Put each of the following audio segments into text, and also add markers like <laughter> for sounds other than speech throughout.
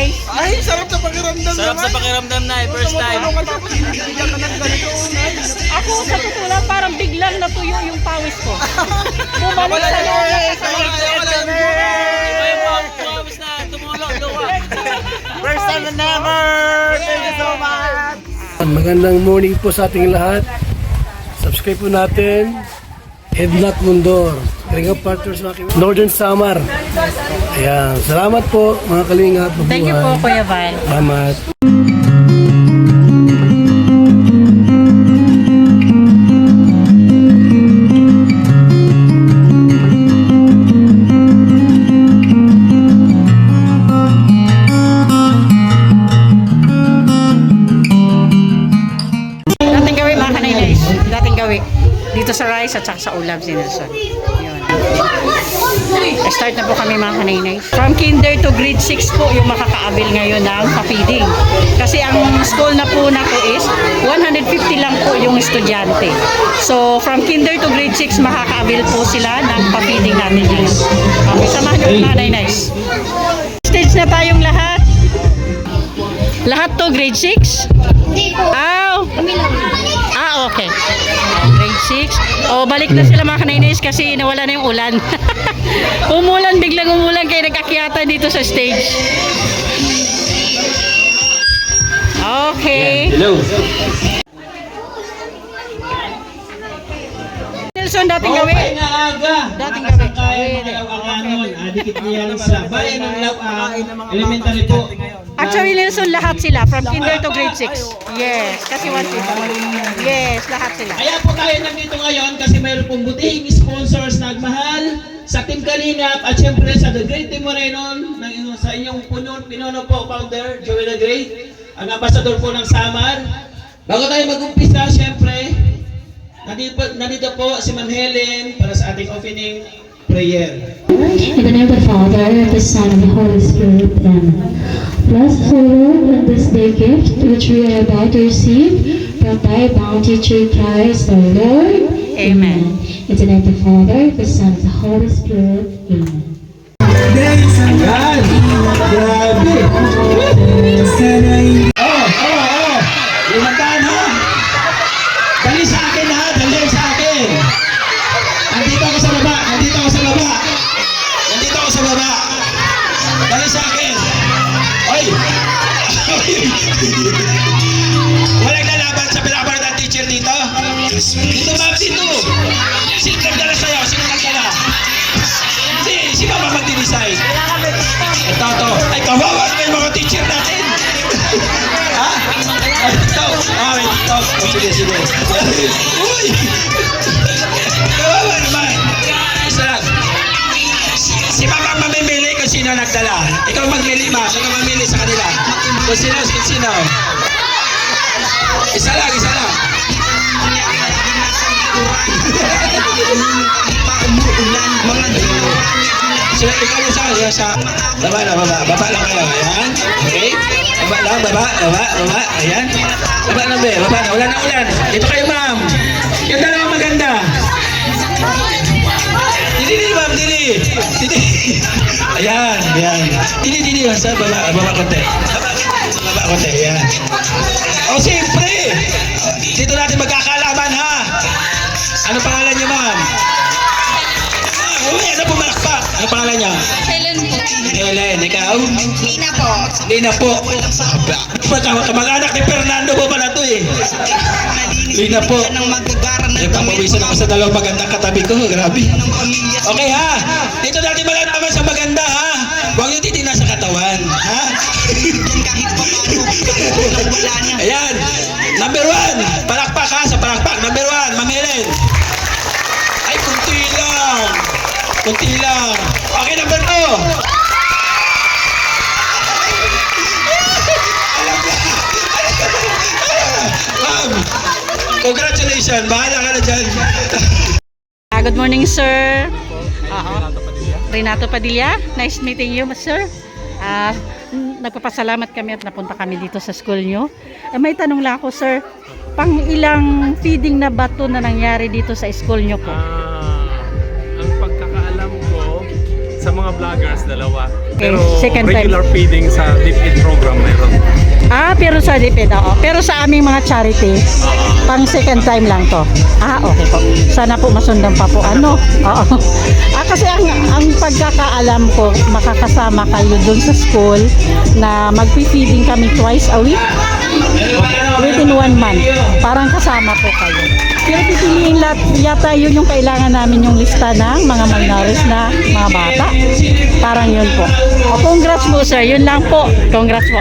guys. Ay, sarap sa pakiramdam Sarap sa pakiramdam na eh, first time. Tumutulong ka tapos bigyan ka ng ganito. Nay. Ako sa totoo lang, parang biglang natuyo yung pawis ko. Bumalik sa loob ng katawan. Iba yung pawis- pawis na tumulong luwa. First time and never! Thank you so much! Magandang morning po sa ating lahat. Subscribe po natin. Ednat Mundor. Kalinga Partners mga Northern Samar. Ayan. Salamat po mga kalinga. Thank you po, Kuya Val. Salamat. Dating gawin mga kanaynays. Dating gawin. Dito sa rice at saka sa ulam si Nelson. Yun. Start na po kami mga kanaynays. From kinder to grade 6 po yung makakaabil ngayon ng pa-feeding. Kasi ang school na po na po is 150 lang po yung estudyante. So from kinder to grade 6 makakaabil po sila ng pa-feeding natin ngayon. Okay, samahan niyo mga kanaynays. Stage na tayong lahat. Lahat to grade 6? Hindi po. Aw! Kami lang. Ah, okay. Grade 6. O, balik na sila mga kanainis kasi nawala na yung ulan. <laughs> umulan, biglang umulan kaya nagkakyata dito sa stage. Okay. Hello. Nelson, dating gawin. Okay nga aga. Dating gawin. mga lawanganon. Adikit niyan sa bayan ng Lawa. Elementary po. Actually, Nelson, lahat sila. From kinder to grade 6. Yes. Kasi one fifth. Yes, lahat sila. Kaya po tayo nandito ngayon kasi mayroon pong butihing sponsors na nagmahal sa Team Kalingap at syempre sa The Great Team Moreno ng, sa inyong puno, pinuno po founder Joel The Great ang ambassador po ng Samar bago tayo mag-umpisa syempre nandito nandito po si Ma'am Helen para sa ating opening prayer In the name of the Father, and the Son, and the Holy Spirit. Amen. Blessed O Lord, in this day gift which we are about to receive from thy bounty through Christ our Lord. Amen. In the name of the Father, the Son, and the Holy Spirit. Amen. Yan! Grabe! Oh, oh, oh! Walang lalaban sa pinapalit ng teacher dito? Dito ma'am, dito! Sino nagdala sa'yo? Sino nagdala? Si, si Mama magdi-decide. Ito, ito. Ay, kawawa na yung mga teacher natin. ha? Ay, ito. Ah, ito. Oh, sige, sige. Uy! Sino nagdala. Ikaw magmili, Ma. Ikaw mamili sa kanila. Kung sino, kung sino. Isa lang, isa lang. So, ikaw yung sa kanya sa baba na baba. Baba lang kayo. Ayan. Okay? Baba lang, baba, baba, baba. Ayan. Baba lang, be. Baba na. Wala na ulan. Dito kayo, ma'am. Yung dalawa maganda. Dili, ma'am. Dili. Dili. Ayan. Dili, dili. Sa baba, baba konti. Baba konti. Ayan. O, siyempre. Dito natin magkakalaman, ha? Ano pangalan niyo, ma'am? Ah, Uy, ano po malakpak? Ano pangalan niya? Helen po. Helen, ikaw? Lina po. Lina po. Aba, kamag-anak ni Fernando po pala to eh. Lina po. Nang magagaran Eh, papawisan ako sa dalawang magandang katabi ko. Grabe. Okay ha? Dito natin malalaman sa kahit pa paano. Wala niya. Ayan. Number one. Palakpak ha sa palakpak. Number one. Ma'am Helen. Ay, kunti lang. Kunti lang. Okay, number two. Ma'am, congratulations. Bahala ka na dyan. Ah, good morning, sir. Oo. Renato Padilla. Nice meeting you, sir. N- nagpapasalamat kami at napunta kami dito sa school nyo. Eh, may tanong lang ako, sir. Pang ilang feeding na bato na nangyari dito sa school nyo po? Ah, ang pagkakaalam ko, sa mga vloggers, dalawa. Okay, Pero second time. regular feeding sa Deep Eat program meron. Ah, pero sa DepEd, oo. Pero sa aming mga charity, pang second time lang to. Ah, okay po. Sana po masundan pa po. Ano? Oo. <laughs> Ah, kasi ang, ang pagkakaalam ko, makakasama kayo dun sa school na magpi-feeding kami twice a week within one month. Parang kasama po kayo. Pero pipiliin lahat, yata yun yung kailangan namin yung lista ng mga malnourished na mga bata. Parang yun po. O, congrats po sir, yun lang po. Congrats po.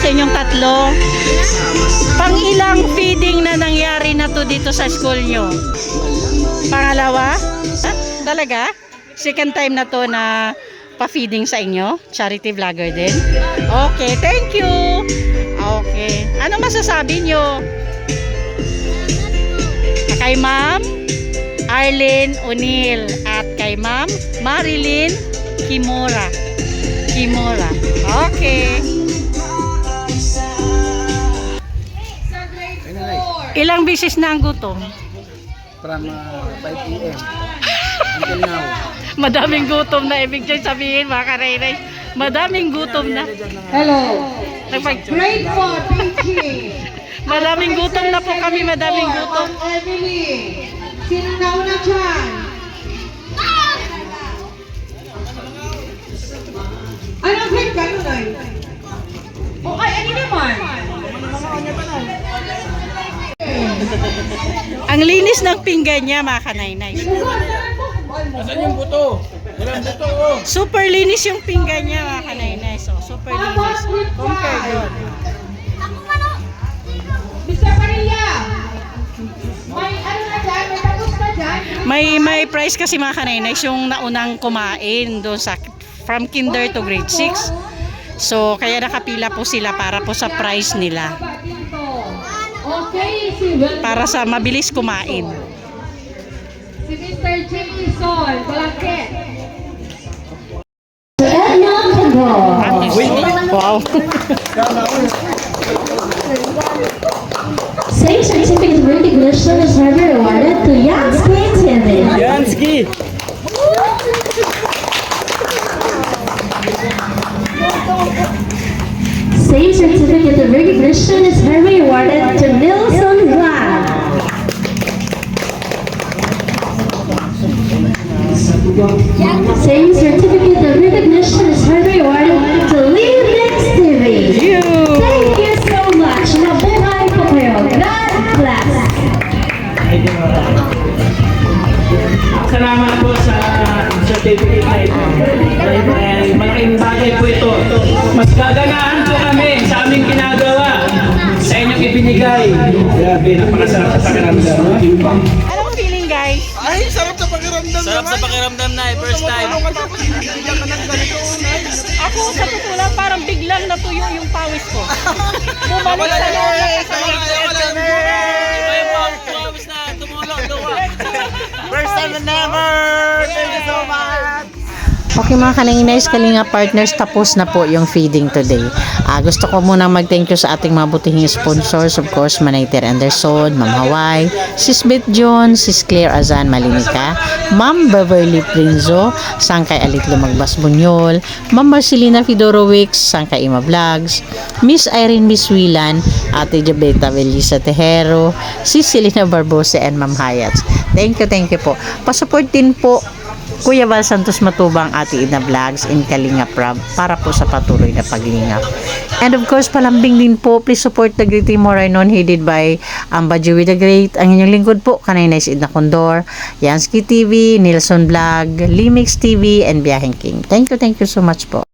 Sa inyo, sa inyong tatlo. Pang ilang feeding na nangyari na to dito sa school nyo? Pangalawa? Ha? Talaga? Second time na to na pa-feeding sa inyo? Charity vlogger din? Okay, thank you! Okay. Ano masasabi nyo? Kay ma'am? Arlene O'Neill at kay Ma'am Marilyn Kimura. Kimura. Okay. Ilang bisis na ang gutom? From uh, 5 p.m. until now. Madaming gutom na ibig dyan sabihin mga karainay. Madaming gutom na. Hello. Nagpag- Grade 4, Pinky. madaming gutom na po kami, madaming gutom. Emily. Ang linis ng pinggan niya mga kanainay. Asan yung buto? Walang buto oh. Super linis yung pinggan niya mga kanainay. So, super linis. Compare yun. Mr. Maria. May ano na dyan? May tapos na dyan? May may price kasi mga kanainays yung naunang kumain doon sa from kinder to grade 6. So kaya nakapila po sila para po sa price nila. Dito. Okay, si Will. Para sa mabilis kumain. Si Mr. Jimmy Sol. Condor. Wow. Same certificate of recognition is ibinigay. Grabe, napakasarap sa pakiramdam. Anong feeling guys? Ay, sarap sa pakiramdam Sarap sa pakiramdam na eh, first time. Ako. Sa totoo lang parang biglang natuyo yung pawis ko. Bumalik sa loob ng katawan. Iba yung mga promise na tumulong luwa. First time and never. Okay mga kalinginais, kalinga partners, tapos na po yung feeding today. Ah, gusto ko muna mag-thank you sa ating mga butihing sponsors. Of course, Manayter Anderson, Ma'am Hawaii, Sis Beth John, Sis Claire Azan Malinica, Ma'am Beverly Prinzo, Sangkay Alit Lumagbas Bunyol, Ma'am Marcelina Fidorowicz, Sangkay Ima Vlogs, Miss Irene Biswilan, Ate Jabeta Belisa Tejero, Sis Selena Barbosa, and Ma'am Hayats. Thank you, thank you po. Pasupport din po Kuya Val Santos Matubang, Ate Ina Vlogs, in Kalinga Prab para po sa patuloy na paglingap. And of course, palambing din po, please support the Great Timor Rainon headed by Amba Joey the Great. Ang inyong lingkod po, kanay na Idna Condor, Yansky TV, Nilson Vlog, Limix TV, and Biyaheng King. Thank you, thank you so much po.